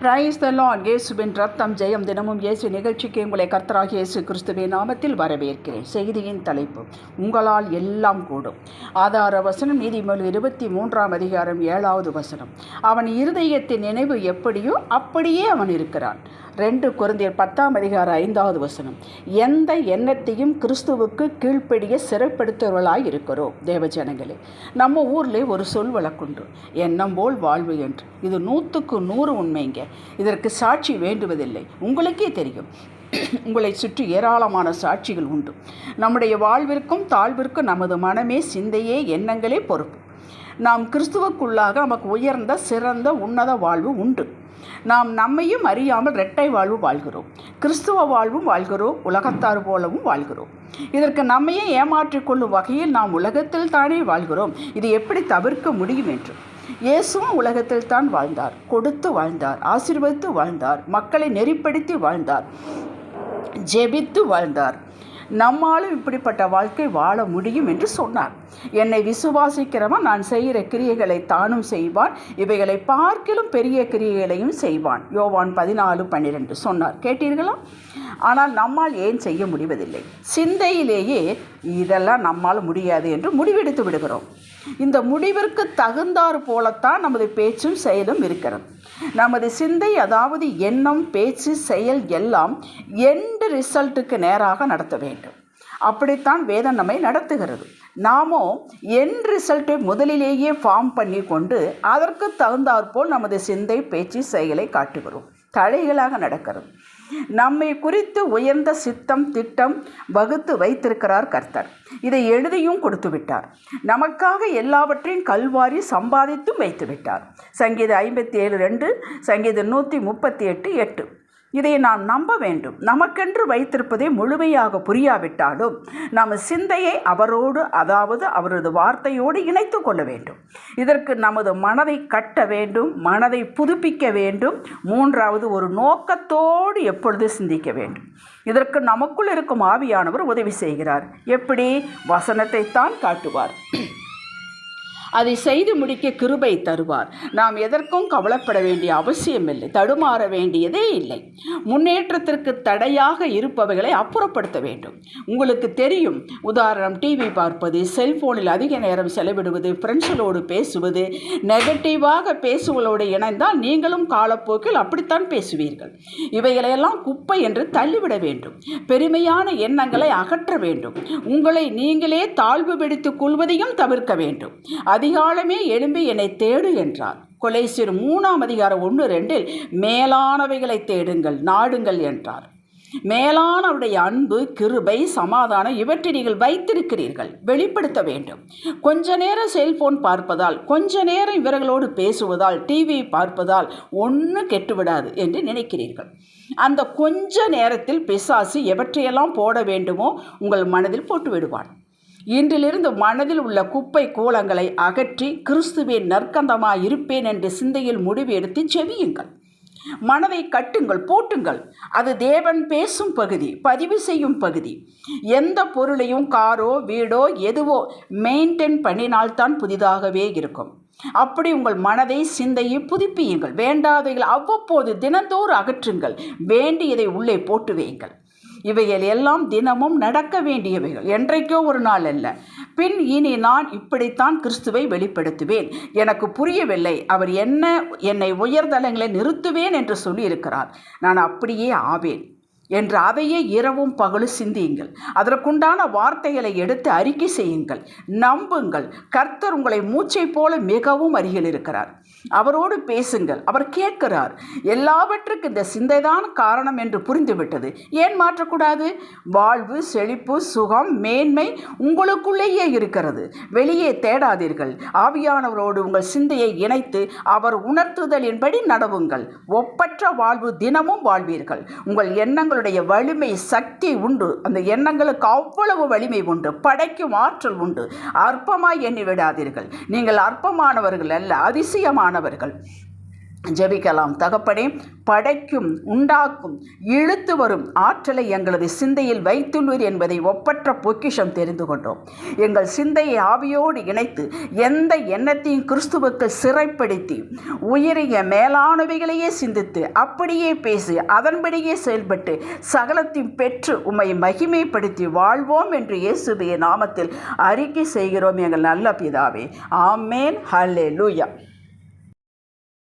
Praise the Lord இயேசுவின் ரத்தம் ஜெயம் தினமும் இயேசு நிகழ்ச்சிக்கு உங்களை கர்த்தராக இயேசு கிறிஸ்துவின் நாமத்தில் வரவேற்கிறேன். செய்தியின் தலைப்பு உங்களால் எல்லாம் கூடும். ஆதார வசனம் நீதிமொழி இருபத்தி மூன்றாம் அதிகாரம் ஏழாவது வசனம். அவன் இருதயத்தின் நினைவு எப்படியோ அப்படியே அவன் இருக்கிறான். ரெண்டு குருந்தியர் பத்தாம் அதிகார ஐந்தாவது வசனம். எந்த எண்ணத்தையும் கிறிஸ்துவுக்கு கீழ்ப்படிய சிறைப்படுத்துவர்களாய் இருக்கிறோம் தேவஜனங்களே நம்ம ஊரில் ஒரு சொல் வழக்குண்டு. எண்ணம் போல் வாழ்வு என்று. இது நூற்றுக்கு நூறு உண்மைங்க. இதற்கு சாட்சி வேண்டுவதில்லை. உங்களுக்கே தெரியும். உங்களை சுற்றி ஏராளமான சாட்சிகள் உண்டு. நம்முடைய வாழ்விற்கும் தாழ்விற்கும் நமது மனமே சிந்தையே எண்ணங்களே பொறுப்பு. நாம் கிறிஸ்துவுக்குள்ளாக நமக்கு உயர்ந்த சிறந்த உன்னத வாழ்வு உண்டு. நாம் நம்மையும் அறியாமல் இரட்டை வாழ்வு வாழ்கிறோம். கிறிஸ்துவ வாழ்வும் வாழ்கிறோம். உலகத்தார் போலவும் வாழ்கிறோம். இதற்கு நம்மையே ஏமாற்றிக் கொள்ளும் வகையில் நாம் உலகத்தில் தானே வாழ்கிறோம். இது எப்படி தவிர்க்க முடியும் என்று? இயேசுவும் உலகத்தில் தான் வாழ்ந்தார் கொடுத்து வாழ்ந்தார் ஆசீர்வதித்து வாழ்ந்தார் மக்களை நெறிப்படுத்தி வாழ்ந்தார் ஜெபித்து வாழ்ந்தார். நம்மாலும் இப்படிப்பட்ட வாழ்க்கை வாழ முடியும் என்று சொன்னார். என்னை விசுவாசிக்கிறவன் நான் செய்கிற கிரியைகளை தானும் செய்வான் இவைகளை பார்க்கிலும் பெரிய கிரியைகளையும் செய்வான். யோவான் பதினாலு பன்னிரெண்டு சொன்னார். கேட்டீர்களா? ஆனால் நம்மால் ஏன் செய்ய முடிவதில்லை? சிந்தையிலேயே இதெல்லாம் நம்மால் முடியாது என்று முடிவெடுத்து விடுகிறோம். இந்த முடிவிற்கு தகுந்தாறு போலத்தான் நமது பேச்சும் செயலும் இருக்கிறது. நமது சிந்தை அதாவது எண்ணம் பேச்சு செயல் எல்லாம் எண்டு ரிசல்ட்டுக்கு நேராக நடத்த வேண்டும். அப்படித்தான் வேதம் நம்மை நடத்துகிறது. நாமோ என் ரிசல்ட்டை முதலிலேயே ஃபார்ம் பண்ணி கொண்டு அதற்கு தகுந்தாற்போல் நமது சிந்தை பேச்சு செயலை காட்டுகிறோம். தலைகளாக நடக்கிறது. நம்மை குறித்து உயர்ந்த சித்தம் திட்டம் வகுத்து வைத்திருக்கிறார் கர்த்தர். இதை எழுதியும் கொடுத்து விட்டார். நமக்காக எல்லாவற்றையும் கல்வாரி சம்பாதித்தும் வைத்து விட்டார். சங்கீத ஐம்பத்தி ஏழு ரெண்டு சங்கீத நூற்றி முப்பத்தி எட்டு எட்டு. இதை நாம் நம்ப வேண்டும். நமக்கென்று வைத்திருப்பதை முழுமையாக புரியாவிட்டாலும் நாம் சிந்தையை அவரோடு அதாவது அவரது வார்த்தையோடு இணைத்து கொள்ள வேண்டும். இதற்கு நமது மனதை கட்ட வேண்டும் மனதை புதுப்பிக்க வேண்டும் மூன்றாவது ஒரு நோக்கத்தோடு எப்பொழுது சிந்திக்க வேண்டும். இதற்கு நமக்குள் இருக்கும் ஆவியானவர் உதவி செய்கிறார். எப்படி? வசனத்தை தான் காட்டுவார். அதை செய்து முடிக்க கிருபை தருவார். நாம் எதற்கும் கவலைப்பட வேண்டிய அவசியமில்லை. தடுமாற வேண்டியதே இல்லை. முன்னேற்றத்திற்கு தடையாக இருப்பவைகளை அப்புறப்படுத்த வேண்டும். உங்களுக்கு தெரியும் உதாரணம் டிவி பார்ப்பது செல்போனில் அதிக நேரம் செலவிடுவது ஃப்ரெண்ட்ஸுகளோடு பேசுவது நெகட்டிவாக பேசுவதோடு இணைந்தால் நீங்களும் காலப்போக்கில் அப்படித்தான் பேசுவீர்கள். இவைகளையெல்லாம் குப்பை என்று தள்ளிவிட வேண்டும். பெருமையான எண்ணங்களை அகற்ற வேண்டும். உங்களை நீங்களே தாழ்வு பிடித்துக் கொள்வதையும் தவிர்க்க வேண்டும். அதிகாலமே எழும்பி என்னை தேடு என்றார். கொலைசிறு மூணாம் அதிகாரம் ஒன்று ரெண்டில் மேலானவைகளை தேடுங்கள் நாடுங்கள் என்றார். மேலானவருடைய அன்பு கிருபை சமாதானம் இவற்றை நீங்கள் வைத்திருக்கிறீர்கள். வெளிப்படுத்த வேண்டும். கொஞ்ச நேரம் செல்போன் பார்ப்பதால் கொஞ்ச நேரம் இவர்களோடு பேசுவதால் டிவி பார்ப்பதால் ஒன்றும் கெட்டுவிடாது என்று நினைக்கிறீர்கள். அந்த கொஞ்ச நேரத்தில் பிசாசு எவற்றையெல்லாம் போட வேண்டுமோ உங்கள் மனதில் போட்டு விடுவான் இன்றிலிருந்து மனதில் உள்ள குப்பை கோலங்களை அகற்றி கிறிஸ்துவின் நற்கந்தமாய் இருப்பேன் என்று சிந்தையில் முடிவு எடுத்து செவியுங்கள். மனதை கட்டுங்கள் போட்டுங்கள். அது தேவன் பேசும் பகுதி பதிவு செய்யும் பகுதி. எந்த பொருளையும் காரோ வீடோ எதுவோ மெயின்டைன் பண்ணினால்தான் புதிதாகவே இருக்கும். அப்படி உங்கள் மனதை சிந்தையை புதுப்பியுங்கள். வேண்டாதைகள் அவ்வப்போது தினந்தோறும் அகற்றுங்கள். வேண்டியதை உள்ளே போட்டு வையுங்கள். இவைகள் எல்லாம் தினமும் நடக்க வேண்டியவைகள். என்றைக்கோ ஒரு நாள் அல்ல. பின் இனி நான் இப்படித்தான் கிறிஸ்துவை வெளிப்படுத்துவேன். எனக்கு புரியவில்லை. அவர் என்ன என்னை உயர்தலங்களை நிறுத்துவேன் என்று சொல்லியிருக்கிறார். நான் அப்படியே ஆவேன். என்று அதையே இரவும் பகலும் சிந்தியுங்கள். அதற்குண்டான வார்த்தைகளை எடுத்து அறிக்கை செய்யுங்கள். நம்புங்கள். கர்த்தர் உங்களை மூச்சை போல மிகவும் அருகில் இருக்கிறார். அவரோடு பேசுங்கள். அவர் கேட்கிறார். எல்லாவற்றுக்கும் இந்த சிந்தைதான் காரணம் என்று புரிந்துவிட்டது. ஏன் மாற்றக்கூடாது? வாழ்வு செழிப்பு சுகம் மேன்மை உங்களுக்குள்ளேயே இருக்கிறது. வெளியே தேடாதீர்கள். ஆவியானவரோடு உங்கள் சிந்தையை இணைத்து அவர் உணர்த்துதலின்படி நடவுங்கள். ஒப்பற்ற வாழ்வு தினமும் வாழ்வீர்கள். உங்கள் எண்ணங்கள் எண்ணங்களுடைய வலிமை சக்தி உண்டு. அந்த எண்ணங்களுக்கு அவ்வளவு வலிமை உண்டு. படைக்கும் ஆற்றல் உண்டு. அற்பமாய் எண்ணி விடாதீர்கள். நீங்கள் அற்பமானவர்கள் அல்ல அதிசயமானவர்கள். ஜெபிக்கலாம். தகப்பனே படைக்கும் உண்டாக்கும் இழுத்து வரும் ஆற்றலை எங்களது சிந்தையில் வைத்துள்ளீர் என்பதை ஒப்பற்ற பொக்கிஷம் தெரிந்து கொண்டோம். எங்கள் சிந்தையை ஆவியோடு இணைத்து எந்த எண்ணத்தையும் கிறிஸ்துவுக்கு சிறைப்படுத்தி உயரிய மேலானவைகளையே சிந்தித்து அப்படியே பேசி அதன்படியே செயல்பட்டு சகலத்தையும் பெற்று உம்மை மகிமைப்படுத்தி வாழ்வோம் என்று இயேசுவிய நாமத்தில் அறிக்கை செய்கிறோம் எங்கள் நல்ல பிதாவே. ஆமேன். ஹல்லே லூயா